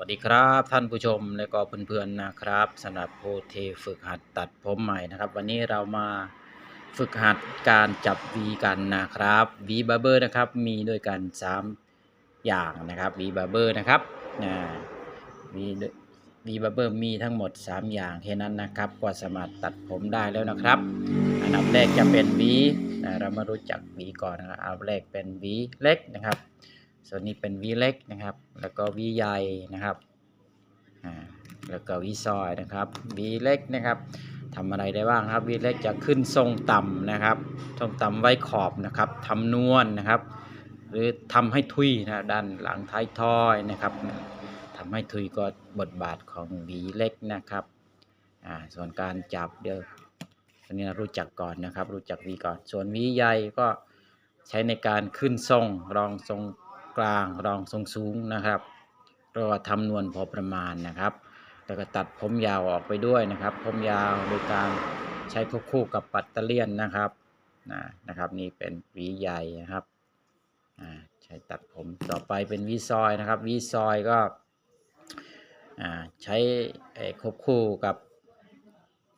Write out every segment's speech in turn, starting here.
วัสดีครับท่านผู้ชมและก็เพื่อนๆนะครับสำหรับโพเทฝึกหัดตัดผมใหม่นะครับ วันนี้เรามาฝึกหัดการจับวีกันนะครับวีบาร์เบอร์นะครับมีด้วยกัน 3 อย่างนะครับวีบาร์เบอร์นะครับวีวีบาร์เบอร์มีทั้งหมด 3 อย่างแค่นั้นนะครับก็สามารถตัดผมได้แล้วนะครับ อันดับแรกจะเป็นวีเรามารู้จักวีก่อนนะครับอันดับแรกเป็นวีเล็กนะครับ ส่วนนี้เป็นวีเล็กนะครับ แล้วก็วีใหญ่นะครับอ่าแล้วก็วีซอยนะครับวีเล็กนะครับทำอะไรได้บ้างครับวีเล็กจะขึ้นทรงต่ำนะครับทรงต่ำไว้ขอบนะครับทำนวลนะครับ หรือทำให้ทุยนะด้านหลังท้ายทอยนะครับทำให้ทุยก็บทบาทของวีเล็กนะครับอ่าส่วนการจับเดี๋ยวอันนี้รารู้จักก่อนนะครับ รู้จักวีก่อน ส่วนวีใหญ่ก็ใช้ในการขึ้นทรงรองทรง กลางรองทรงสูงนะครับเรียกว่าทำนวลพอประมาณนะครับ แล้วก็ตัดผมยาวออกไปด้วยนะครับ ผมยาวโดยการใช้ควบคู่กับปัตเตเลียนนะครับนะนะครับ นี่เป็นหวีใหญ่นะครับใช้ตัดผมต่อไปเป็นวีซอยนะครับวีซอยก็ใช้ควบคู่กับ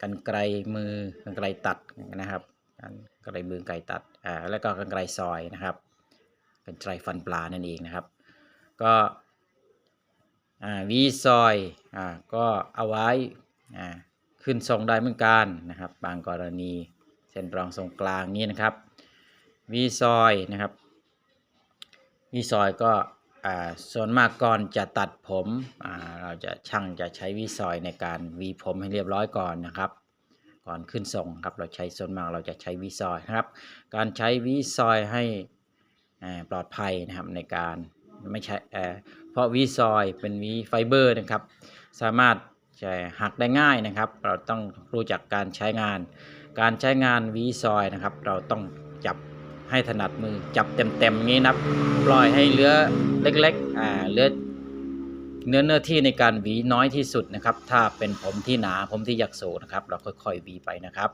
กันไกลมือกันไกลตัดนะครับกันไกลมือไกลตัดแล้วก็กันไกลซอยนะครับ เป็นไตรฟันปลานั่นเองนะครับ ก็วีซอยอก็เอาไว้ขึ้นทรงได้เหมือนกันนะครับ บางกรณีเส้นรองทรงกลางนี้นะครับวีซอยนะครับวีซอยก็ส่วนมากก่อนจะตัดผมเราจะช่างจะใช้วีซอยในการวีผมให้เรียบร้อยก่อนนะครับก่อนขึ้นทรงครับเราใช้ส่วนมากเราจะใช้วีซอยนะครับ การใช้วีซอยให้ ปลอดภัยนะครับในการไม่ใช่เพราะวีซอยเป็นวีไฟเบอร์นะครับ สามารถจะหักได้ง่ายนะครับ เราต้องรู้จักการใช้งาน การใช้งานวีซอยนะครับ เราต้องจับให้ถนัดมือจับเต็มๆนี้นะปล่อยให้เลือเล็กๆอ่าเลือเนื้อเนื้อที่ในการหวีน้อยที่สุดนะครับ ถ้าเป็นผมที่หนาผมที่ยักโซนะครับ เราค่อยๆหวีไปนะครับ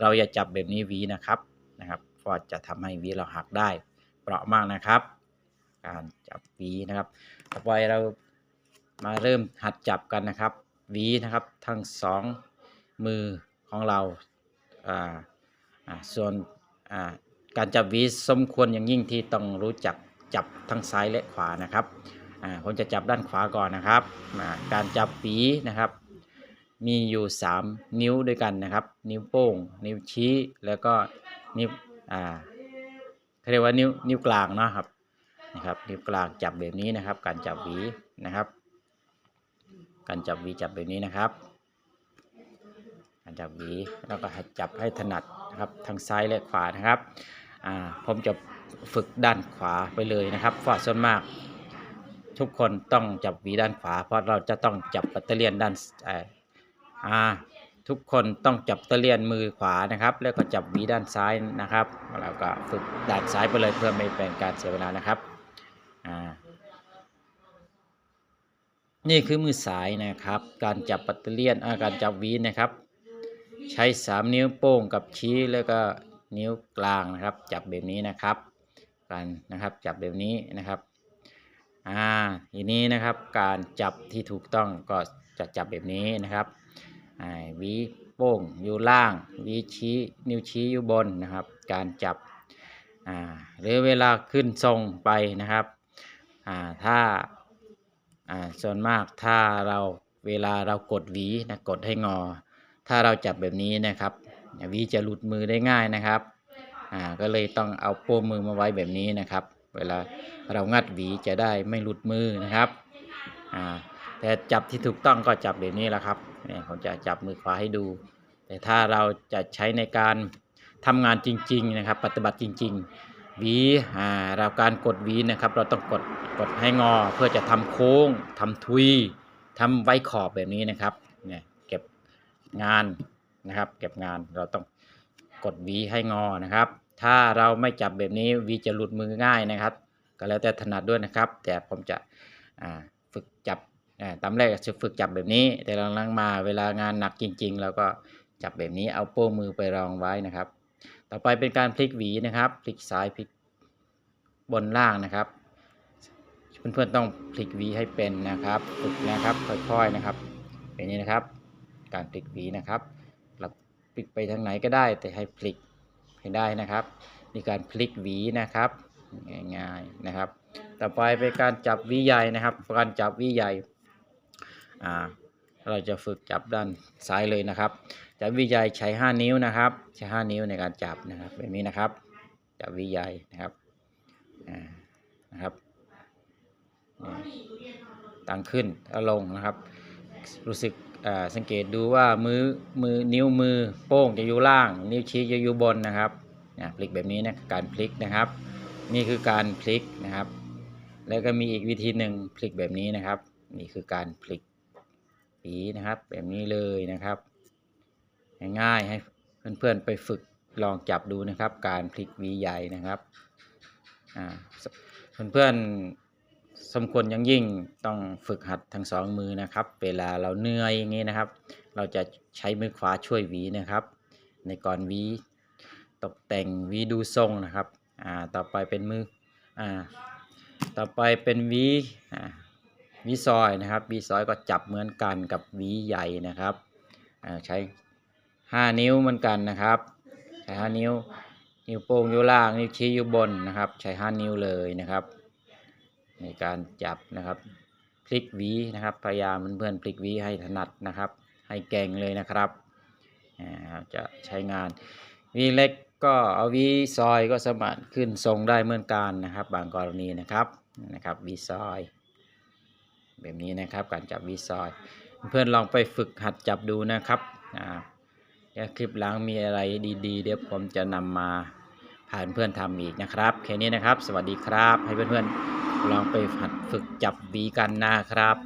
เราอย่าจับแบบนี้หวีนะครับนะครับเพราะจะทำให้หวีเราหักได้ เปราะมากนะครับ การจับหวีนะครับต่อไปเรามาเริ่มหัดจับกันนะครับหวีนะครับทั้งสองมือของเราอ่าอ่าส่วนอ่าการจับหวีสมควรอย่างยิ่งที่ต้องรู้จักจับทั้งซ้ายและขวานะครับอ่าผมจะจับด้านขวาก่อนนะครับอ่าการจับหวีนะครับ มีอยู่ 3 นิ้วด้วยกันนะครับ นิ้วโป้ง นิ้วชี้แล้วก็นิ้วอ่า เรียกว่านิ้วนิ้วกลางนะครับนะครับ นิ้วกลางจับแบบนี้นะครับ การจับหวีนะครับ การจับหวีจับแบบนี้นะครับ การจับหวีแล้วก็จับให้ถนัดนะครับทางซ้ายและขวานะครับอ่าผมจะฝึกด้านขวาไปเลยนะครับเพราะส่วนมากทุกคนต้องจับหวีด้านขวา เพราะเราจะต้องจับปัตเตอร์เลียนด้านอ่า ทุกคนต้องจับตะเลียนมือขวานะครับ แล้วก็จับหวีด้านซ้ายนะครับแล้วก็ฝึกด้านซ้ายไปเลยเพื่อไม่เป็นการเสียเวลานะครับอ่านี่คือมือซายนะครับ การจับปัตเตเลียนการจับวีนะครับ ใช้ 3 นิ้วโป้งกับชี้แล้วก็นิ้วกลางนะครับ จับแบบนี้นะครับการนะครับจับแบบนี้นะครับอ่าทีนี้นะครับการจับที่ถูกต้องก็จะจับแบบนี้นะครับ หวีโป้งอยู่ล่างหวีชี้นิ้วชี้อยู่บนนะครับ การจับหรือเวลาขึ้นทรงไปนะครับถ้าส่วนมากถ้าเราเวลาเรากดหวีนะกดให้งอ ถ้าเราจับแบบนี้นะครับหวีจะหลุดมือได้ง่ายนะครับก็เลยต้องเอาโป้มือมาไว้แบบนี้นะครับ เวลาเรางัดหวีจะได้ไม่หลุดมือนะครับ แต่จับที่ถูกต้องก็จับแบบนี้แหละครับเนี่ยผมจะจับมือขวาให้ดู แต่ถ้าเราจะใช้ในการทำงานจริง ๆ นะครับ ปฏิบัติจริง ๆ หวีอ่าเราการกดหวีนะครับ เราต้องกดกดให้งอ เพื่อจะทำโค้งทำทุยทำไว้ขอบแบบนี้นะครับเนี่ยเก็บงานนะครับ เก็บงานเราต้องกดหวีให้งอนะครับ ถ้าเราไม่จับแบบนี้หวีจะหลุดมือง่ายนะครับ ก็แล้วแต่ถนัดด้วยนะครับ แต่ผมจะฝึกจับ ตามแรกจะฝึกจับแบบนี้ แต่หลังๆมาเวลางานหนักจริงๆเราก็จับแบบนี้เอาโป้มือไปรองไว้นะครับ ต่อไปเป็นการพลิกหวีนะครับพลิกซ้ายพลิกบนล่างนะครับเพื่อนๆต้องพลิกหวีให้เป็นนะครับฝึกนะครับค่อยๆนะครับเป็นอย่างนี้นะครับ การพลิกหวีนะครับเราพลิกไปทางไหนก็ได้แต่ให้พลิกให้ได้นะครับนี่การพลิกหวีนะครับง่ายๆนะครับ ต่อไปเป็นการจับวีใหญ่นะครับ การจับวีใหญ่ อ่าเราจะฝึกจับด้านซ้ายเลยนะครับ จับวีใหญ่ใช้ 5 นิ้วนะครับ ใช้ 5 นิ้วในการจับนะครับแบบนี้นะครับ จับวีใหญ่นะครับนะครับนี่ตั้งขึ้นแล้วลงนะครับ รู้สึกสังเกตดูว่ามือมือนิ้วมือโป้งจะอยู่ล่าง นิ้วชี้จะอยู่บนนะครับพลิกแบบนี้นะการพลิกนะครับ นี่คือการพลิกนะครับ แล้วก็มีอีกวิธีหนึ่งพลิกแบบนี้นะครับ นี่คือการพลิก ปีนะครับ แบบนี้เลยนะครับง่ายๆให้เพื่อนๆไปฝึกลองจับดูนะครับ การพลิกวีใหญ่นะครับอ่าเพื่อนๆสมควรยังยิ่งต้องฝึกหัดทั้งสองมือนะครับ เวลาเราเหนื่อยอย่างนี้นะครับ เราจะใช้มือขวาช่วยวีนะครับ ในก่อนวีตกแต่งวีดูทรงนะครับ อ่า ต่อไปเป็นมือ อ่า ต่อไปเป็นวี อ่า วีซอยนะครับวีซอยก็จับเหมือนกันกับวีใหญ่นะครับใช้ห้านิ้วเหมือนกันนะครับใช้ห้านิ้ว นิ้วโป้งอยู่ล่างนิ้วชี้อยู่บนนะครับ ใช้ห้านิ้วเลยนะครับ ในการจับนะครับพลิกวีนะครับพยายามเพื่อนๆพลิกวีให้ถนัดนะครับ ให้เก่งเลยนะครับจะใช้งานวีเล็กก็เอาวีซอยก็สามารถขึ้นทรงได้เหมือนกันนะครับ บางกรณีนะครับนะครับวีซอย แบบนี้นะครับการจับวีซอยเพื่อนลองไปฝึกหัดจับดูนะครับอ่าเดี๋ยวคลิปหลังมีอะไรดีๆ เดี๋ยวผมจะนำมาพาเพื่อนทำอีกนะครับแค่นี้นะครับ สวัสดีครับ ให้เพื่อนๆลองไปหัดฝึกจับบีกันนะครับ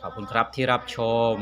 ขอบคุณครับที่รับชม